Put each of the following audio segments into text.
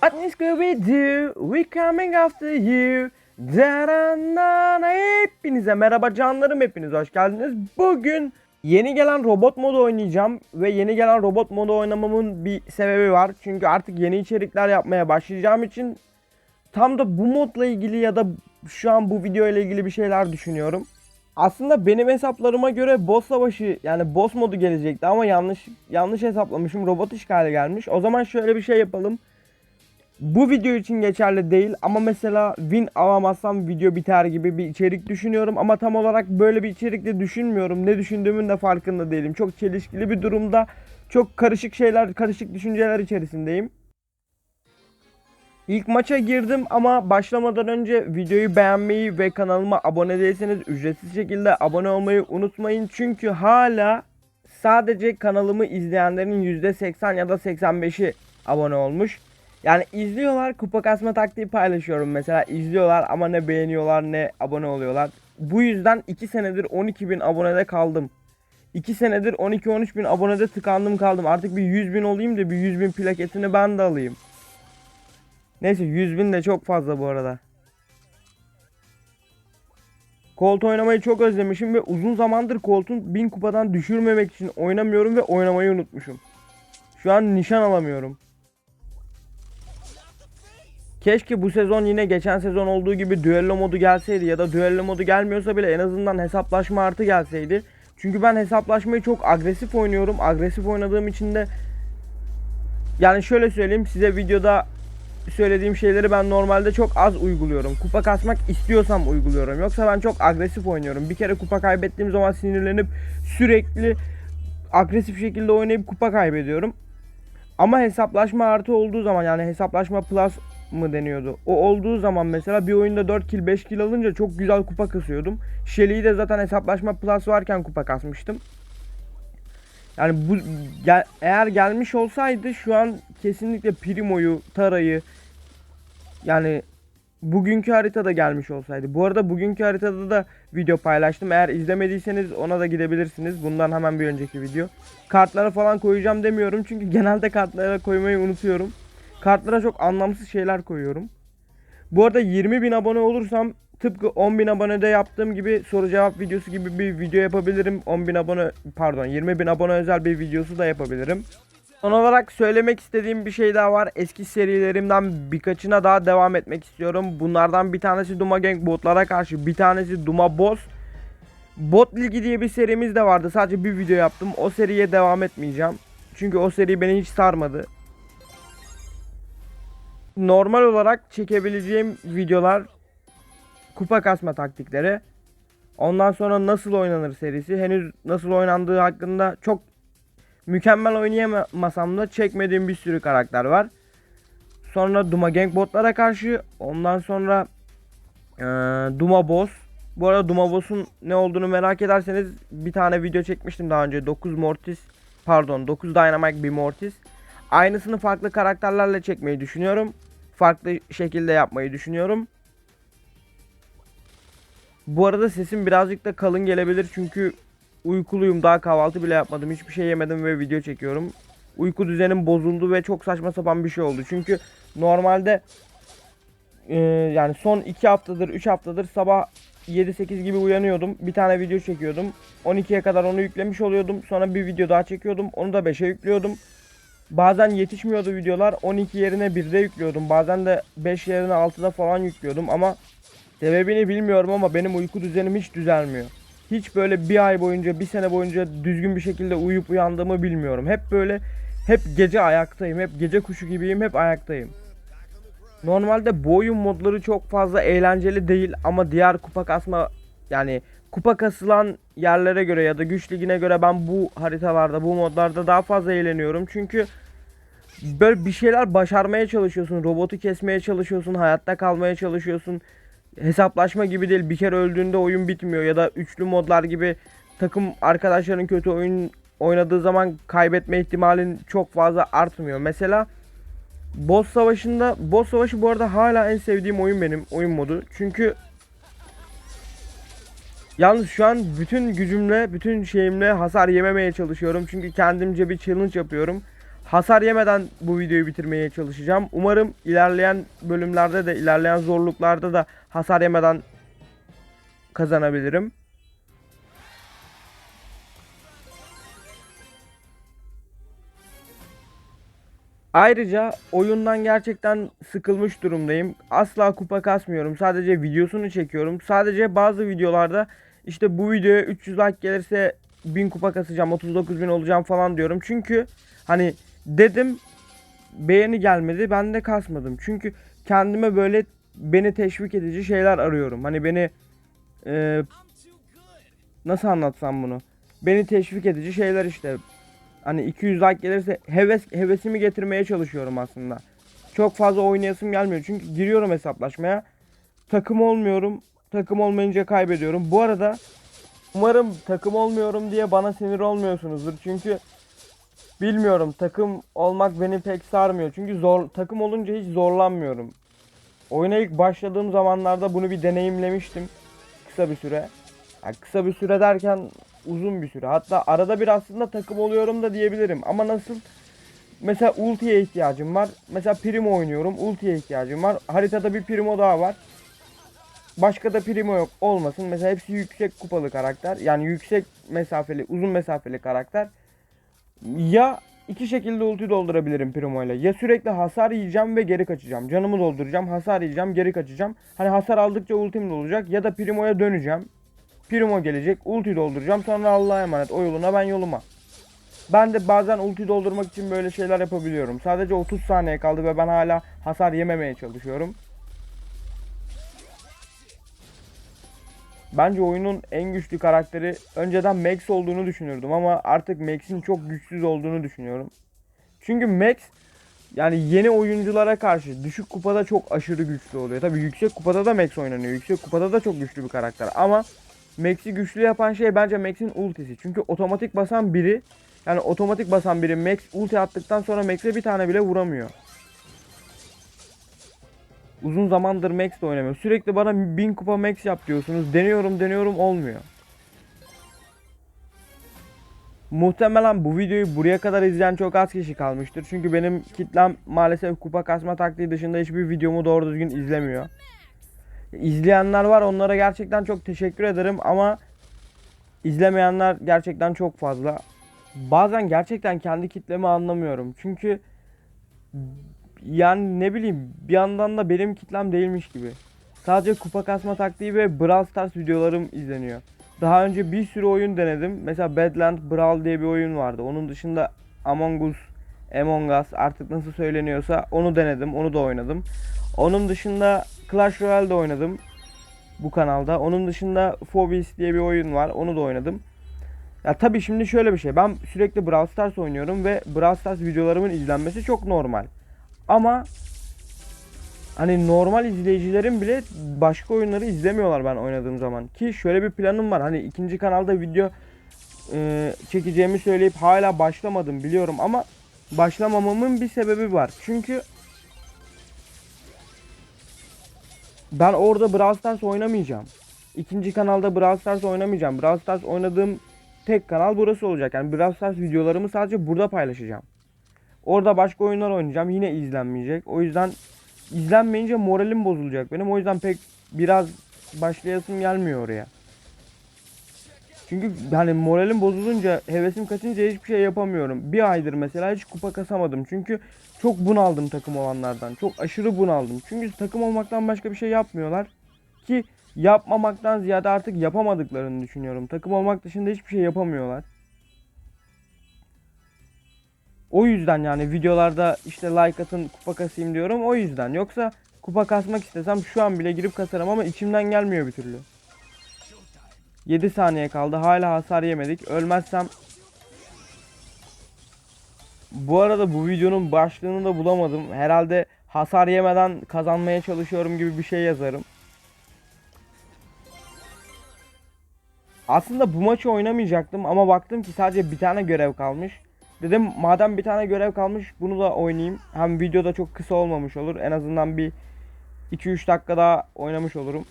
What is Scooby Doo? We coming after you. Daranana. Hepinize merhaba canlarım hepiniz hoş geldiniz. Bugün yeni gelen robot modu oynayacağım ve yeni gelen robot modu oynamamın bir sebebi var. Çünkü artık yeni içerikler yapmaya başlayacağım için tam da bu modla ilgili ya da şu an bu video ile ilgili bir şeyler düşünüyorum. Aslında benim hesaplarıma göre boss savaşı yani boss modu gelecekti ama yanlış yanlış hesaplamışım. Robot işgali gelmiş. O zaman şöyle bir şey yapalım. Bu video için geçerli değil ama mesela win alamazsam video biter gibi bir içerik düşünüyorum ama tam olarak böyle bir içerikte düşünmüyorum. Ne düşündüğümün de farkında değilim. Çok çelişkili bir durumda. Çok karışık şeyler, karışık düşünceler içerisindeyim. İlk maça girdim ama başlamadan önce videoyu beğenmeyi ve kanalıma abone değilseniz ücretsiz şekilde abone olmayı unutmayın. Çünkü hala sadece kanalımı izleyenlerin %80 ya da 85'i abone olmuş. Yani izliyorlar kupa kasma taktiği paylaşıyorum mesela izliyorlar ama ne beğeniyorlar ne abone oluyorlar. Bu yüzden 2 senedir 12 bin abonede kaldım. 2 senedir 12-13 bin abonede tıkandım kaldım. Artık bir 100 bin olayım da bir 100 bin plaketini ben de alayım. Neyse 100 bin de çok fazla bu arada. Colt oynamayı çok özlemişim ve uzun zamandır Colt'un 1000 kupadan düşürmemek için oynamıyorum ve oynamayı unutmuşum. Şu an nişan alamıyorum. Keşke bu sezon yine geçen sezon olduğu gibi düello modu gelseydi ya da düello modu gelmiyorsa bile en azından hesaplaşma artı gelseydi. Çünkü ben hesaplaşmayı çok agresif oynuyorum. Agresif oynadığım için de yani şöyle söyleyeyim size videoda söylediğim şeyleri ben normalde çok az uyguluyorum. Kupa kasmak istiyorsam uyguluyorum. Yoksa ben çok agresif oynuyorum. Bir kere kupa kaybettiğim zaman sinirlenip sürekli agresif şekilde oynayıp kupa kaybediyorum. Ama hesaplaşma artı olduğu zaman yani hesaplaşma plus mı deniyordu? O olduğu zaman mesela bir oyunda 4 kill 5 kill alınca çok güzel kupa kasıyordum. Shelly'i de zaten hesaplaşma plus varken kupa kasmıştım. Yani bu gel, eğer gelmiş olsaydı şu an kesinlikle Primo'yu, Tara'yı yani bugünkü haritada gelmiş olsaydı. Bu arada bugünkü haritada da video paylaştım. Eğer izlemediyseniz ona da gidebilirsiniz. Bundan hemen bir önceki video. Kartlara falan koyacağım demiyorum çünkü genelde kartlara koymayı unutuyorum. Kartlara çok anlamsız şeyler koyuyorum. Bu arada 20 bin abone olursam tıpkı 10 bin abonede yaptığım gibi soru cevap videosu gibi bir video yapabilirim. 10 bin abone pardon 20 bin abone özel bir videosu da yapabilirim. Son olarak söylemek istediğim bir şey daha var. Eski serilerimden birkaçına daha devam etmek istiyorum. Bunlardan bir tanesi Duma Gang botlara karşı, bir tanesi Duma Boss. Bot Ligi diye bir serimiz de vardı. Sadece bir video yaptım. O seriye devam etmeyeceğim. Çünkü o seri beni hiç sarmadı. Normal olarak çekebileceğim videolar kupa kasma taktikleri. Ondan sonra nasıl oynanır serisi. Henüz nasıl oynandığı hakkında çok mükemmel oynayamasam da çekmediğim bir sürü karakter var. Sonra Duma Gang botlara karşı. Ondan sonra ee, Duma Boss. Bu arada Duma Boss'un ne olduğunu merak ederseniz bir tane video çekmiştim daha önce. 9 Mortis pardon 9 Dynamite bir Mortis. Aynısını farklı karakterlerle çekmeyi düşünüyorum. Farklı şekilde yapmayı düşünüyorum. Bu arada sesim birazcık da kalın gelebilir çünkü uykuluyum. Daha kahvaltı bile yapmadım. Hiçbir şey yemedim ve video çekiyorum. Uyku düzenim bozuldu ve çok saçma sapan bir şey oldu. Çünkü normalde e, yani son 2 haftadır 3 haftadır sabah 7-8 gibi uyanıyordum. Bir tane video çekiyordum. 12'ye kadar onu yüklemiş oluyordum. Sonra bir video daha çekiyordum. Onu da 5'e yüklüyordum. Bazen yetişmiyordu videolar. 12 yerine 1'de yüklüyordum. Bazen de 5 yerine 6'da falan yüklüyordum ama sebebini bilmiyorum ama benim uyku düzenim hiç düzelmiyor. Hiç böyle bir ay boyunca, bir sene boyunca düzgün bir şekilde uyuyup uyandığımı bilmiyorum. Hep böyle hep gece ayaktayım. Hep gece kuşu gibiyim. Hep ayaktayım. Normalde bu oyun modları çok fazla eğlenceli değil ama diğer kupa kasma yani kupa kasılan yerlere göre ya da güç ligine göre ben bu haritalarda bu modlarda daha fazla eğleniyorum. Çünkü böyle bir şeyler başarmaya çalışıyorsun. Robotu kesmeye çalışıyorsun. Hayatta kalmaya çalışıyorsun. Hesaplaşma gibi değil. Bir kere öldüğünde oyun bitmiyor. Ya da üçlü modlar gibi takım arkadaşların kötü oyun oynadığı zaman kaybetme ihtimalin çok fazla artmıyor. Mesela Boss Savaşı'nda Boss Savaşı bu arada hala en sevdiğim oyun benim. Oyun modu. Çünkü Yalnız şu an bütün gücümle, bütün şeyimle hasar yememeye çalışıyorum. Çünkü kendimce bir challenge yapıyorum. Hasar yemeden bu videoyu bitirmeye çalışacağım. Umarım ilerleyen bölümlerde de ilerleyen zorluklarda da hasar yemeden kazanabilirim. Ayrıca oyundan gerçekten sıkılmış durumdayım. Asla kupa kasmıyorum. Sadece videosunu çekiyorum. Sadece bazı videolarda işte bu videoya 300 like gelirse 1000 kupa kasacağım, 39 bin olacağım falan diyorum. Çünkü hani dedim beğeni gelmedi ben de kasmadım. Çünkü kendime böyle beni teşvik edici şeyler arıyorum. Hani beni e, nasıl anlatsam bunu? Beni teşvik edici şeyler işte. Hani 200 like gelirse heves hevesimi getirmeye çalışıyorum aslında. Çok fazla oynayasım gelmiyor. Çünkü giriyorum hesaplaşmaya. Takım olmuyorum. Takım olmayınca kaybediyorum. Bu arada umarım takım olmuyorum diye bana sinir olmuyorsunuzdur. Çünkü bilmiyorum takım olmak beni pek sarmıyor. Çünkü zor takım olunca hiç zorlanmıyorum. Oyuna ilk başladığım zamanlarda bunu bir deneyimlemiştim. Kısa bir süre. Yani kısa bir süre derken uzun bir süre. Hatta arada bir aslında takım oluyorum da diyebilirim. Ama nasıl? Mesela ultiye ihtiyacım var. Mesela primo oynuyorum. Ultiye ihtiyacım var. Haritada bir primo daha var. Başka da primo yok olmasın. Mesela hepsi yüksek kupalı karakter. Yani yüksek mesafeli, uzun mesafeli karakter. Ya iki şekilde ulti doldurabilirim primo ile. Ya sürekli hasar yiyeceğim ve geri kaçacağım. Canımı dolduracağım, hasar yiyeceğim, geri kaçacağım. Hani hasar aldıkça ultim olacak. Ya da primoya döneceğim. Primo gelecek. Ulti dolduracağım. Sonra Allah'a emanet. O yoluna ben yoluma. Ben de bazen ulti doldurmak için böyle şeyler yapabiliyorum. Sadece 30 saniye kaldı ve ben hala hasar yememeye çalışıyorum. Bence oyunun en güçlü karakteri önceden Max olduğunu düşünürdüm ama artık Max'in çok güçsüz olduğunu düşünüyorum. Çünkü Max yani yeni oyunculara karşı düşük kupada çok aşırı güçlü oluyor. Tabii yüksek kupada da Max oynanıyor. Yüksek kupada da çok güçlü bir karakter ama Max'i güçlü yapan şey bence Max'in ultisi. Çünkü otomatik basan biri yani otomatik basan biri Max ulti attıktan sonra Max'e bir tane bile vuramıyor. Uzun zamandır Max de oynamıyor. Sürekli bana 1000 kupa Max yap diyorsunuz. Deniyorum deniyorum olmuyor. Muhtemelen bu videoyu buraya kadar izleyen çok az kişi kalmıştır. Çünkü benim kitlem maalesef kupa kasma taktiği dışında hiçbir videomu doğru düzgün izlemiyor. İzleyenler var onlara gerçekten çok teşekkür ederim ama izlemeyenler gerçekten çok fazla. Bazen gerçekten kendi kitlemi anlamıyorum. Çünkü yani ne bileyim bir yandan da benim kitlem değilmiş gibi. Sadece kupa kasma taktiği ve Brawl Stars videolarım izleniyor. Daha önce bir sürü oyun denedim. Mesela Badland Brawl diye bir oyun vardı. Onun dışında Among Us, Among Us artık nasıl söyleniyorsa onu denedim. Onu da oynadım. Onun dışında Clash Royale de oynadım bu kanalda. Onun dışında Phobos diye bir oyun var. Onu da oynadım. Ya tabii şimdi şöyle bir şey. Ben sürekli Brawl Stars oynuyorum ve Brawl Stars videolarımın izlenmesi çok normal. Ama hani normal izleyicilerin bile başka oyunları izlemiyorlar ben oynadığım zaman. Ki şöyle bir planım var. Hani ikinci kanalda video e, çekeceğimi söyleyip hala başlamadım biliyorum ama başlamamamın bir sebebi var. Çünkü ben orada Brawl Stars oynamayacağım. İkinci kanalda Brawl Stars oynamayacağım. Brawl Stars oynadığım tek kanal burası olacak. Yani Brawl Stars videolarımı sadece burada paylaşacağım. Orada başka oyunlar oynayacağım. Yine izlenmeyecek. O yüzden izlenmeyince moralim bozulacak benim. O yüzden pek biraz başlayasım gelmiyor oraya. Çünkü hani moralim bozulunca, hevesim kaçınca hiçbir şey yapamıyorum. Bir aydır mesela hiç kupa kasamadım. Çünkü çok bunaldım takım olanlardan. Çok aşırı bunaldım. Çünkü takım olmaktan başka bir şey yapmıyorlar. Ki yapmamaktan ziyade artık yapamadıklarını düşünüyorum. Takım olmak dışında hiçbir şey yapamıyorlar. O yüzden yani videolarda işte like atın kupa kasayım diyorum o yüzden. Yoksa kupa kasmak istesem şu an bile girip kasarım ama içimden gelmiyor bir türlü. 7 saniye kaldı hala hasar yemedik. Ölmezsem bu arada bu videonun başlığını da bulamadım. Herhalde hasar yemeden kazanmaya çalışıyorum gibi bir şey yazarım. Aslında bu maçı oynamayacaktım ama baktım ki sadece bir tane görev kalmış. Dedim madem bir tane görev kalmış bunu da oynayayım. Hem videoda çok kısa olmamış olur. En azından bir 2-3 dakika daha oynamış olurum.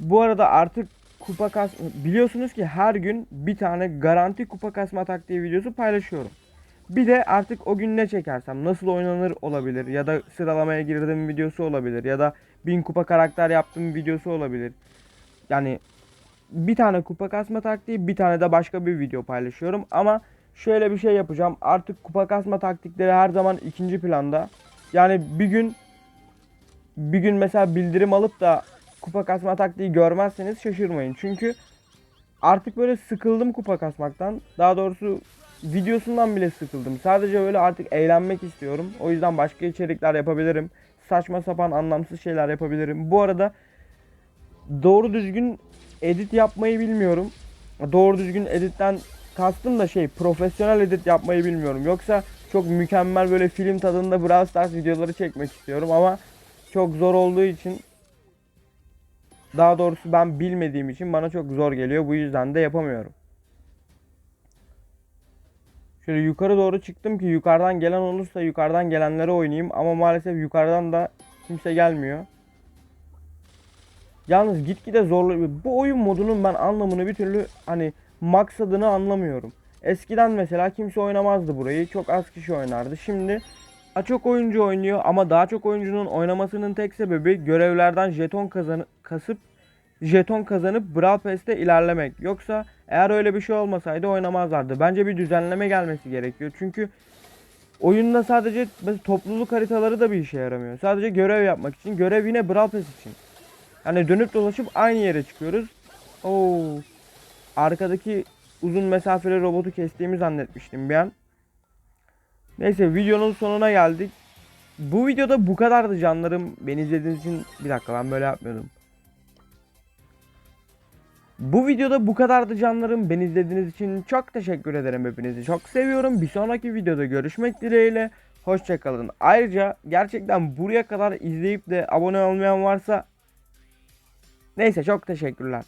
Bu arada artık kupa kas biliyorsunuz ki her gün bir tane garanti kupa kasma taktiği videosu paylaşıyorum. Bir de artık o gün ne çekersem nasıl oynanır olabilir ya da sıralamaya girdim videosu olabilir ya da 1000 kupa karakter yaptığım videosu olabilir. Yani bir tane kupa kasma taktiği bir tane de başka bir video paylaşıyorum ama şöyle bir şey yapacağım. Artık kupa kasma taktikleri her zaman ikinci planda. Yani bir gün bir gün mesela bildirim alıp da kupa kasma taktiği görmezseniz şaşırmayın. Çünkü artık böyle sıkıldım kupa kasmaktan. Daha doğrusu videosundan bile sıkıldım. Sadece böyle artık eğlenmek istiyorum. O yüzden başka içerikler yapabilirim. Saçma sapan anlamsız şeyler yapabilirim. Bu arada doğru düzgün edit yapmayı bilmiyorum. Doğru düzgün editten kastım da şey profesyonel edit yapmayı bilmiyorum. Yoksa çok mükemmel böyle film tadında Brawl Stars videoları çekmek istiyorum ama çok zor olduğu için daha doğrusu ben bilmediğim için bana çok zor geliyor. Bu yüzden de yapamıyorum. Şöyle yukarı doğru çıktım ki yukarıdan gelen olursa yukarıdan gelenlere oynayayım ama maalesef yukarıdan da kimse gelmiyor. Yalnız gitgide zorlu bu oyun modunun ben anlamını bir türlü hani maksadını anlamıyorum. Eskiden mesela kimse oynamazdı burayı. Çok az kişi oynardı. Şimdi çok oyuncu oynuyor ama daha çok oyuncunun oynamasının tek sebebi görevlerden jeton kazanıp kasıp jeton kazanıp Brawl Pass'te ilerlemek. Yoksa eğer öyle bir şey olmasaydı oynamazlardı. Bence bir düzenleme gelmesi gerekiyor. Çünkü oyunda sadece topluluk haritaları da bir işe yaramıyor. Sadece görev yapmak için. Görev yine Brawl Pass için. Hani dönüp dolaşıp aynı yere çıkıyoruz. Oo. Arkadaki uzun mesafeli robotu kestiğimi zannetmiştim bir an. Neyse videonun sonuna geldik. Bu videoda bu kadardı canlarım. Beni izlediğiniz için bir dakika ben böyle yapmıyordum. Bu videoda bu kadardı canlarım. Beni izlediğiniz için çok teşekkür ederim hepinizi. Çok seviyorum. Bir sonraki videoda görüşmek dileğiyle. Hoşçakalın. Ayrıca gerçekten buraya kadar izleyip de abone olmayan varsa neyse çok teşekkürler.